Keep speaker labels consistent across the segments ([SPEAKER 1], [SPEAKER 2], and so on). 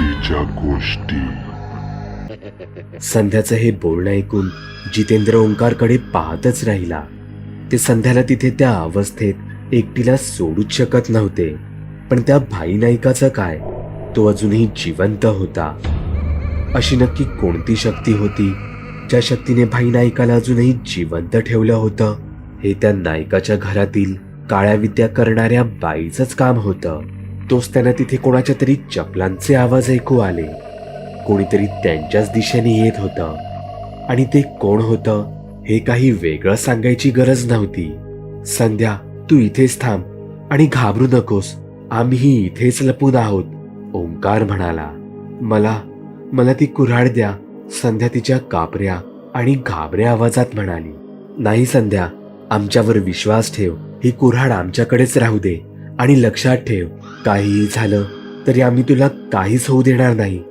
[SPEAKER 1] आजीच्या गोष्टी.
[SPEAKER 2] संध्याचं हे बोलणं ऐकून जितेंद्र ओंकारकडे पाहतच राहिला. ते संध्याला तिथे त्या अवस्थेत एकटीला सोडूच शकत नव्हते. पण त्या भाई नायकाचं काय? तो अजूनही जिवंत होता. अशी नक्की कोणती शक्ती होती? ज्या शक्तीने भाई नायकाला अजूनही जिवंत ठेवलं होतं हे त्या नायकाच्या घरातील काळ्या विद्या करणाऱ्या बाईचंच काम होतं. तोच त्यांना तिथे कोणाच्या तरी चपलांचे आवाज ऐकू आले. कोणीतरी त्यांच्याच दिशेने येत होतं. आणि ते कोण होतं हे काही वेगळं सांगायची गरज नव्हती. संध्या तू इथेच थांब आणि घाबरू नकोस. आम्ही इथेच लपून आहोत ओंकार म्हणाला. मला मला ती कुऱ्हाड द्या संध्या तिच्या कापऱ्या आणि घाबऱ्या आवाजात म्हणाली. नाही संध्या आमच्यावर विश्वास ठेव. ही कुऱ्हाड आमच्याकडेच राहू दे आणि लक्षात ठेव. काहीही झालं तरी आम्ही तुला काहीच होऊ देणार नाही.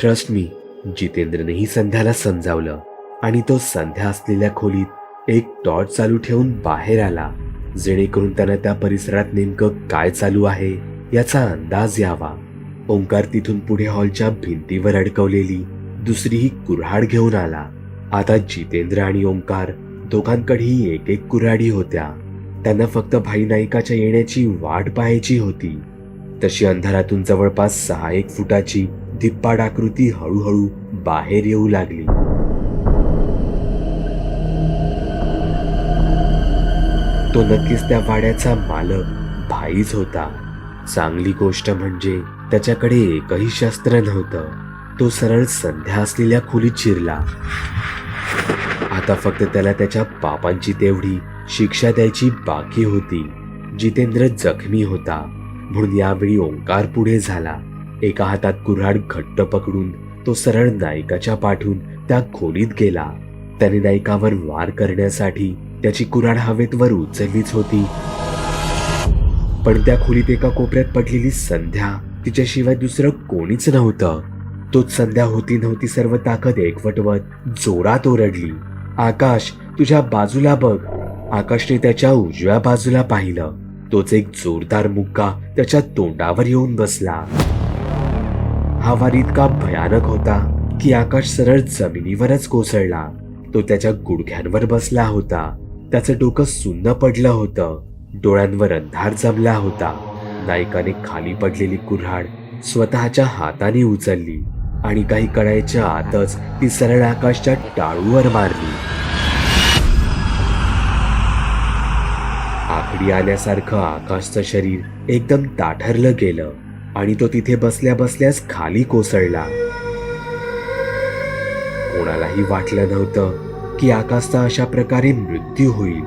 [SPEAKER 2] ट्रस्ट मी जितेंद्रनेही संध्याला समजावलं आणि तो संध्या असलेल्या खोलीत एक टॉर्च चालू ठेवून बाहेर आला. जेणेकरून त्यांना त्या परिसरात नेमकं काय चालू आहे याचा अंदाज यावा. ओंकार तिथून पुढे हॉलच्या भिंतीवर अडकवलेली दुसरीही कुऱ्हाड घेऊन आला. आता जितेंद्र आणि ओंकार दोघांकडेही एक एक कुऱ्हाडी होत्या. त्यांना फक्त भाई नायकाच्या येण्याची वाट पाहायची होती. तशी अंधारातून जवळपास सहा एक फुटाची धिप्पाड आकृती हळूहळू बाहेर येऊ लागली. तो नक्कीच त्या वाड्याचा मालक भाईच होता. चांगली गोष्ट म्हणजे त्याच्याकडे एकही शस्त्र नव्हतं. तो सरळ संध्या असलेल्या खोलीत शिरला. आता फक्त त्याला त्याच्या पापांची तेवढी शिक्षा द्यायची बाकी होती जितेंद्र जखमी होता. म्हणून यावेळी ओंकार पुढे झाला. एका हातात कुऱ्हाड घट्ट पकडून तो सरळ नायकाच्या पाठून त्या खोलीत गेला. त्याने नायकावर वार करण्यासाठी त्याची कुऱ्हाड हवेत वर उचललीच होती. पण त्या खोलीत एका कोपऱ्यात पडलेली संध्या तिच्याशिवाय दुसरं कोणीच नव्हतं. तोच संध्या होती नव्हती सर्व ताकद एकवटवत जोरात ओरडली. आकाश तुझ्या बाजूला बघ. आकाशने त्याच्या उजव्या बाजूला पाहिलं. तोच एक जोरदार मुक्का त्याच्या तोंडावर येऊन बसला. हा वार इतका भयानक होता की आकाश सरळ जमिनीवरच कोसळला. तो त्याच्या गुडघ्यांवर बसला होता. त्याचं डोकं सुन्न पडलं होतं. डोळ्यांवर अंधार जमला होता. नायकाने खाली पडलेली कुऱ्हाड स्वतःच्या हाताने उचलली आणि काही कळायच्या आतच ती सरळ आकाशच्या टाळूवर मारली. आखडी आल्यासारखं आकाशचं शरीर एकदम ताठरलं गेलं आणि तो तिथे बसल्या बसल्यास खाली कोसळला. कोणालाही वाटलं नव्हतं की आकाशचा अशा प्रकारे मृत्यू होईल.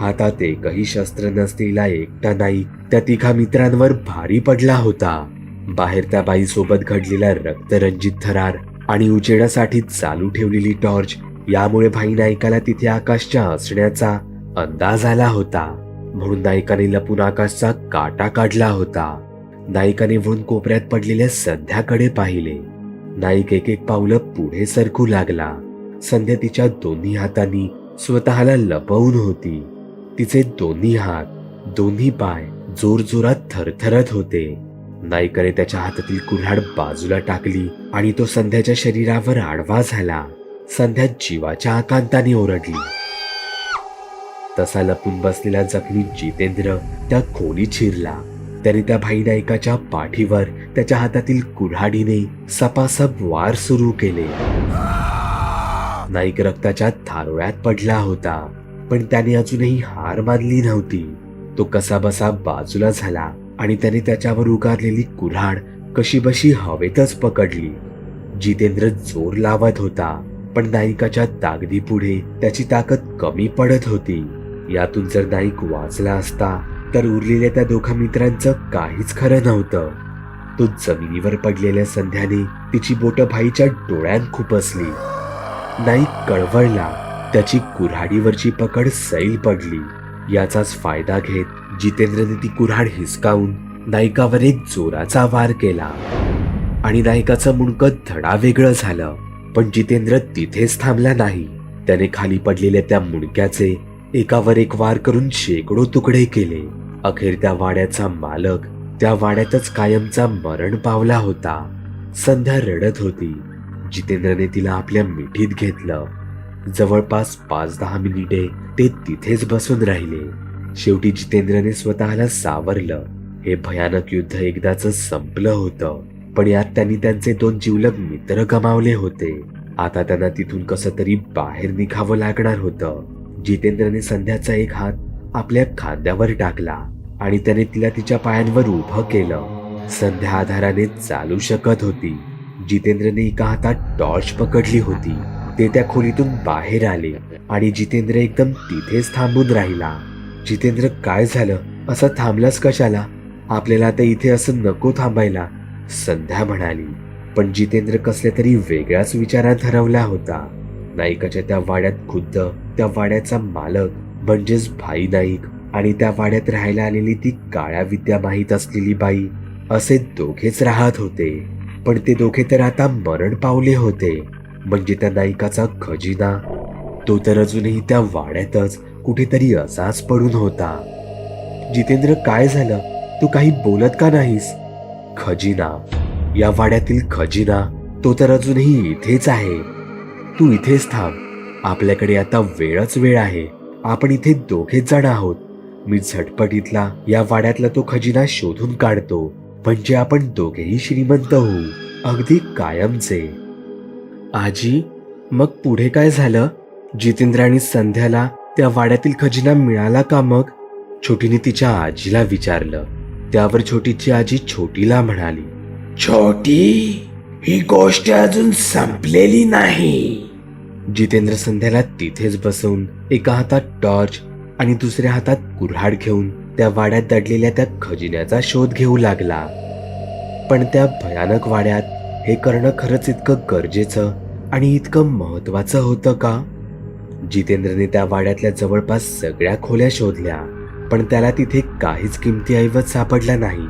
[SPEAKER 2] हातात एकही शस्त्र नसलेला एकटा नाईक त्या तिघा मित्रांवर भारी पडला होता. बाहेर त्या बाईसोबत घडलेला रक्तरंजित थरार आणि उजेडासाठी चालू ठेवलेली टॉर्च यामुळे भाई नायकाला तिथे आकाशच्या असण्याचा अंदाज आला होता. म्हणून नायकाने लपून आकाशचा काटा काढला होता. नायिकाने म्हणून कोपऱ्यात पडलेल्या संध्याकडे पाहिले. नाईक एक एक पावलं पुढे सरकू लागला. संध्या तिच्या दोन्ही हातांनी स्वतःला लपवून होती. तिचे दोन्ही हात दोन्ही पाय जोरजोरात थरथरत होते. नाईकाने त्याच्या हातातील कुऱ्हाड बाजूला टाकली आणि तो संध्याच्या शरीरावर आडवा झाला. संध्या जीवाच्या आकांताने ओरडली. तसा लपून बसलेला जखमी जितेंद्र त्या खोलीत शिरला त्याने त्या भाई नायकाच्या पाठीवर त्याच्या हातातील कुऱ्हाडीने सपासप वार सुरू केले. नाईक रक्ताच्या थारोळ्यात पडला होता पण त्याने अजूनही हार मानली नव्हती. तो कसा बसा बाजूला झाला आणि त्याने त्याच्यावर उगारलेली कुऱ्हाड कशी बशी हवेतच पकडली. जितेंद्र जोर लावत होता पण नायिकाच्या ताकदीपुढे त्याची ताकद कमी पडत होती. यातून जर नाईक वाचला असता तर उरलेल्या त्या दोघा मित्रांचं काहीच खरं नव्हतं. तो जमिनीवर पडलेल्या संध्याने तिची बोट भाईच्या डोळ्यात खुपसली नाईक कळवळला त्याची कुऱ्हाडीवरची पकड सैल पडली. याचाच फायदा घेत जितेंद्रने ती कुऱ्हाड हिसकावून नायकावर एक जोराचा वार केला. आणि नायकाचं मुंडकं धडा वेगळं झालं. पण जितेंद्र तिथेच थांबला नाही. त्याने खाली पडलेल्या त्या मुंडक्याचे एकावर एक वार करून शेकडो तुकडे केले. अखेर त्या वाड्याचा मालक त्या वाड्यातच कायमचा मरण पावला होता. संध्या रडत होती. जितेंद्रने तिला आपल्या मिठीत घेतलं. जवळपास पाच दहा मिनिटे ते तिथेच बसून राहिले. शेवटी जितेंद्रने स्वतःला सावरलं. हे भयानक युद्ध एकदाच संपलं होतं. पण यात त्यांनी त्यांचे दोन जिवलग मित्र गमावले होते. आता त्यांना तिथून कसं तरी बाहेर निघावं लागणार होतं. जितेंद्रने संध्याचा एक हात आपल्या खांद्यावर टाकला आणि त्याने तिला तिच्या पायांवर उभं केलं. संध्या आधाराने चालू शकत होती. जितेंद्रने एका हातात टॉर्च पकडली होती. ते त्या खोलीतून बाहेर आले आणि जितेंद्र एकदम तिथेच थांबून राहिला. जितेंद्र काय झालं? असं थांबलाच कशाला? आपल्याला आता इथे असं नको थांबायला संध्या म्हणाली. पण जितेंद्र कसल्या तरी वेगळ्याच विचारात हरवला होता. नायकाच्या त्या वाड्यात खुद्द त्या वाड्याचा मालक म्हणजेच भाई नाईक. आणि त्या वाड्यात राहायला आलेली ती काळ्या विद्या माहीत असलेली बाई असे दोघेच राहत होते. पण ते दोघे तर आता मरण पावले होते. म्हणजे त्या नायिकाचा खजिना. तो तर अजूनही त्या वाड्यातच कुठेतरी असाच पडून होता. जितेंद्र काय झालं? तू काही बोलत का नाहीस? खजिना. या वाड्यातील खजिना तो तर अजूनही इथेच आहे. तू इथेच थांब. आपल्याकडे आता वेळच वेळ आहे. आपण इथे दोघेच जण आहोत. मी झटपटीतला या वाड्यातला तो खजिना शोधून काढतो. म्हणजे आपण दोघेही श्रीमंत होऊ. अगदी कायमचे. आजी मग पुढे काय झालं? जितेंद्राने संध्याला त्या वाड्यातील खजिना मिळाला का मग? छोटीने तिच्या आजीला विचारलं. त्यावर छोटीची आजी छोटीला म्हणाली.
[SPEAKER 1] छोटी ही गोष्ट अजून संपलेली नाही.
[SPEAKER 2] जितेंद्र संध्याला तिथेच बसवून एका हातात टॉर्च आणि दुसऱ्या हातात कुऱ्हाड घेऊन त्या वाड्यात दडलेल्या त्या खजिन्याचा शोध घेऊ लागला. पण त्या भयानक वाड्यात हे करणं खरंच इतकं गरजेचं आणि इतकं महत्वाचं होतं का? जितेंद्रने त्या वाड्यातल्या जवळपास सगळ्या खोल्या शोधल्या पण त्याला तिथे काहीच किमती ऐवज सापडला नाही.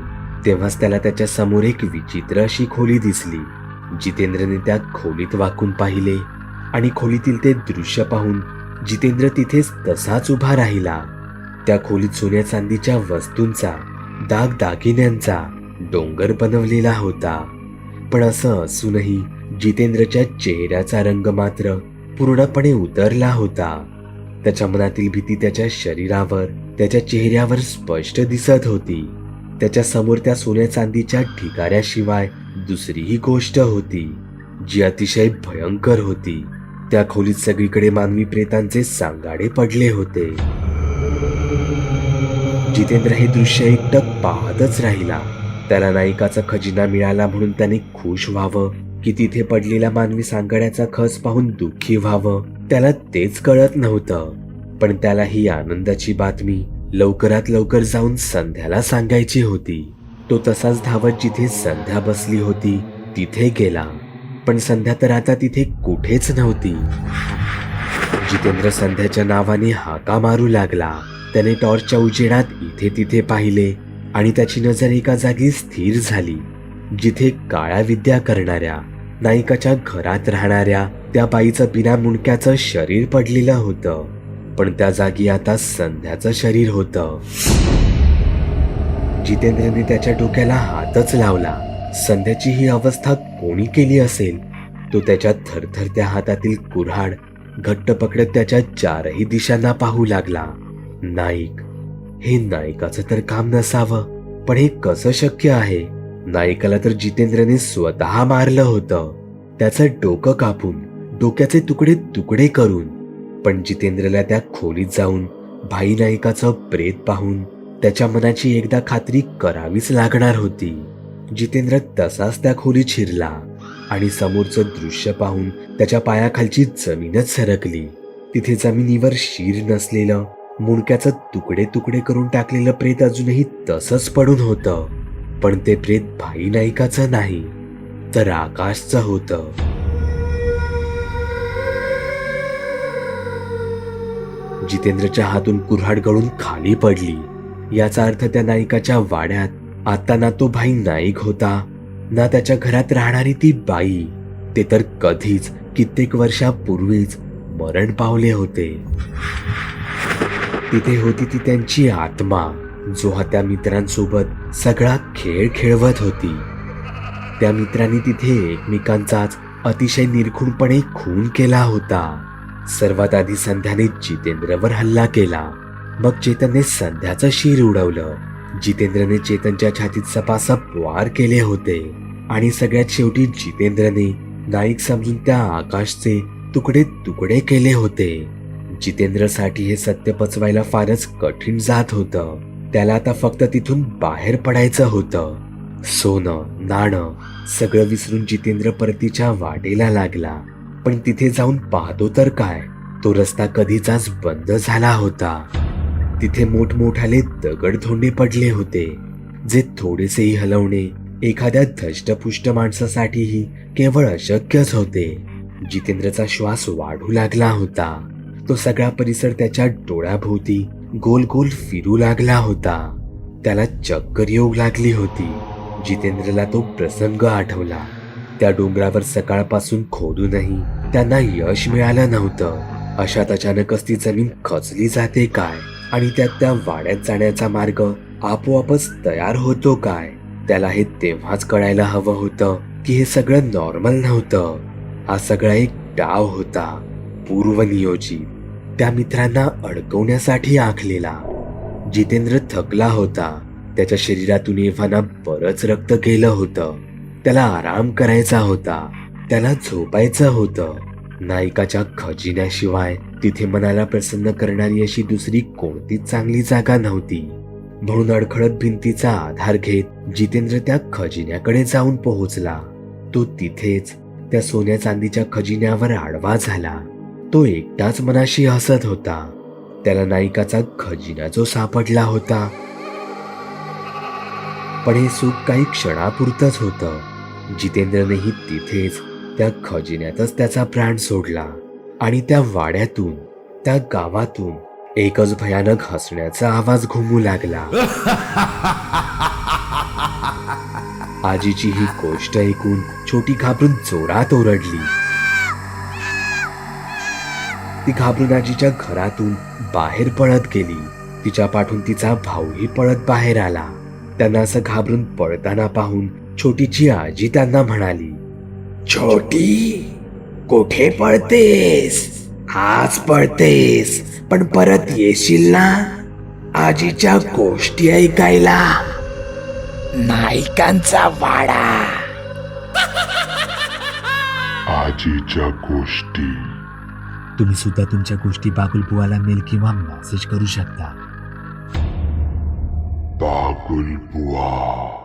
[SPEAKER 2] तेव्हाच त्याला त्याच्यासमोर एक विचित्र अशी खोली दिसली. जितेंद्रने त्या खोलीत वाकून पाहिले आणि खोलीतील ते दृश्य पाहून जितेंद्र तिथेच तसाच उभा राहिला. त्या खोलीत सोन्या चांदीच्या वस्तूंचा दाग दागिन्यांचा डोंगर बनवलेला होता. पण असं असूनही जितेंद्रच्या चेहऱ्याचा रंग मात्र पूर्णपणे उतरला होता. त्याच्या मनातील भीती त्याच्या शरीरावर त्याच्या चेहऱ्यावर स्पष्ट दिसत होती. त्याच्यासमोर त्या सोन्या चांदीच्या ठिकाऱ्याशिवाय दुसरीही गोष्ट होती जी अतिशय भयंकर होती. त्या खोलीत सगळीकडे मानवी प्रेतांचे सांगाडे पडले होते. जितेंद्र हे दृश्य एकटक पाहतच राहिला. त्याला नायिकाचा खजिना मिळाला म्हणून त्याने खुश व्हावं की तिथे पडलेला मानवी सांगाड्याचा खस पाहून दुःखी व्हावं त्याला तेच कळत नव्हतं. पण त्याला ही आनंदाची बातमी लवकरात लवकर जाऊन संध्याला सांगायची होती. तो तसाच धावत जिथे संध्या बसली होती तिथे गेला. पण संध्या तर आता तिथे कुठेच नव्हती. जितेंद्र संध्याच्या नावाने हाका मारू लागला. त्याने टॉर्चच्या उजेडात इथे तिथे पाहिले आणि त्याची नजर एका जागी स्थिर झाली. जिथे काळ्या विद्या करणाऱ्या नायिकाच्या घरात राहणाऱ्या त्या बाईचं बिना मुंडक्याचं शरीर पडलेलं होतं. पण त्या जागी आता संध्याचं शरीर होतं. जितेंद्रने त्याच्या डोक्याला हातच लावला. संध्याची ही अवस्था कोणी केली असेल? तो त्याच्या थरथरत्या हातातील कुऱ्हाड घट्ट पकडत त्याच्या चारही दिशांना पाहू लागला. नाईक हे नायकाचं तर काम नसावं पण हे कसं शक्य आहे? नायकाला तर जितेंद्रने स्वतः मारलं होतं. त्याचं डोकं कापून डोक्याचे तुकडे तुकडे करून पण जितेंद्रला त्या खोलीत जाऊन भाई नायकाचं प्रेत पाहून त्याच्या मनाची एकदा खात्री करावीच लागणार होती. जितेंद्र तसाच त्या खोलीत शिरला आणि समोरचं दृश्य पाहून त्याच्या पायाखालची जमीनच सरकली. तिथे जमिनीवर शिर नसलेलं मुंडक्याचं तुकडे तुकडे करून टाकलेलं प्रेत अजूनही तसंच पडून होतं. पण ते प्रेत भाई नायकाचं नाही तर आकाशचं होतं. जितेंद्रच्या हातून कुऱ्हाड गळून खाली पडली. याचा अर्थ त्या नायिकाच्या वाड्यात आता ना तो भाई नाईक होता ना त्याच्या घरात राहणारी ती बाई. ते तर कधीच कित्येक वर्षापूर्वीच मरण पावले होते. तिथे होती ती त्यांची आत्मा जो हा त्या मित्रांसोबत सगळा खेळ खेळवत होती. त्या मित्रांनी तिथे एकमेकांचाच अतिशय निरखूनपणे खून केला होता. सर्वात आधी संध्याने जितेंद्रवर हल्ला केला. मग चेतनने संध्याचं शिर उडवलं. जितेंद्रने चेतनच्या छातीत सपासप वार केले होते. आणि सगळ्यात शेवटी जितेंद्रने नाईक समजून त्या आकाशचे तुकडे तुकडे केले होते. जितेंद्रसाठी हे सत्य पचवायला फारच कठीण जात होतं. त्याला आता फक्त तिथून बाहेर पडायचं होतं. सोनं नाणं सगळं विसरून जितेंद्र परतीच्या वाटेला लागला. पण तिथे जाऊन पाहतो तर काय? तो रस्ता कधीचाच बंद झाला होता. तिथे मोठमोठाले दगडधोंडे पडले होते जे थोडेसेही हलवणे एखाद्या धष्टपुष्ट माणसासाठीही केवळ अशक्यच होते. जितेंद्रचा श्वास वाढू लागला होता. तो सगळा परिसर त्याच्या डोळ्याभोवती गोल गोल फिरू लागला होता. त्याला चक्कर येऊ लागली होती. जितेंद्रला तो प्रसंग आठवला. त्या डोंगरावर सकाळपासून खोदूनही त्यांना यश मिळालं नव्हतं. अशात अचानकच ती जमीन खचली जाते काय? आणि त्यात त्या वाड्यात जाण्याचा मार्ग आपोआपच तयार होतो काय? त्याला हे तेव्हाच कळायला हवं होतं की हे सगळं नॉर्मल नव्हतं. हा सगळा एक डाव होता पूर्वनियोजित. त्या मित्रांना अडकवण्यासाठी आखलेला. जितेंद्र थकला होता. त्याच्या शरीरातून एव्हाना बरंच रक्त गेलं होतं. त्याला आराम करायचा होता. त्याला झोपायचं होतं. नायकाच्या खजिन्याशिवाय तिथे मनाला प्रसन्न करणारी अशी दुसरी कोणतीच चांगली जागा नव्हती. म्हणून अडखळत भिंतीचा आधार घेत जितेंद्र त्या खजिन्याकडे जाऊन पोहोचला. तो तिथेच त्या सोन्या चांदीच्या खजिन्यावर आडवा झाला. तो एकटाच मनाशी हसत होता. त्याला नायिकाचा खजिना जो सापडला होता. पण हे सुख काही क्षणापुरतच होतं. जितेंद्रनेही तिथेच त्या खजिन्यातच त्याचा प्राण सोडला. आणि त्या वाड्यातून त्या गावातून एकच भयानक हसण्याचा आवाज घुमू लागला. आजीची ही गोष्ट ऐकून छोटी घाबरून जोरात ओरडली. ती घाबरून आजीच्या घरातून बाहेर पळत गेली. तिच्या पाठून तिचा भाऊही पळत बाहेर आला. त्यांना असं घाबरून पळताना पाहून छोटीची आजी त्यांना म्हणाली
[SPEAKER 1] छोटी कुठे पळतेस? आज पळतेस. पण परत येशील ना? आजीच्या गोष्टी ऐकायला. नायकांचा वाडा.
[SPEAKER 3] आजीच्या गोष्टी.
[SPEAKER 4] तुम्ही सुद्धा तुमच्या गोष्टी बाकुल बुवाला मेल किंवा मेसेज करू शकता.
[SPEAKER 3] बागुल बुवा.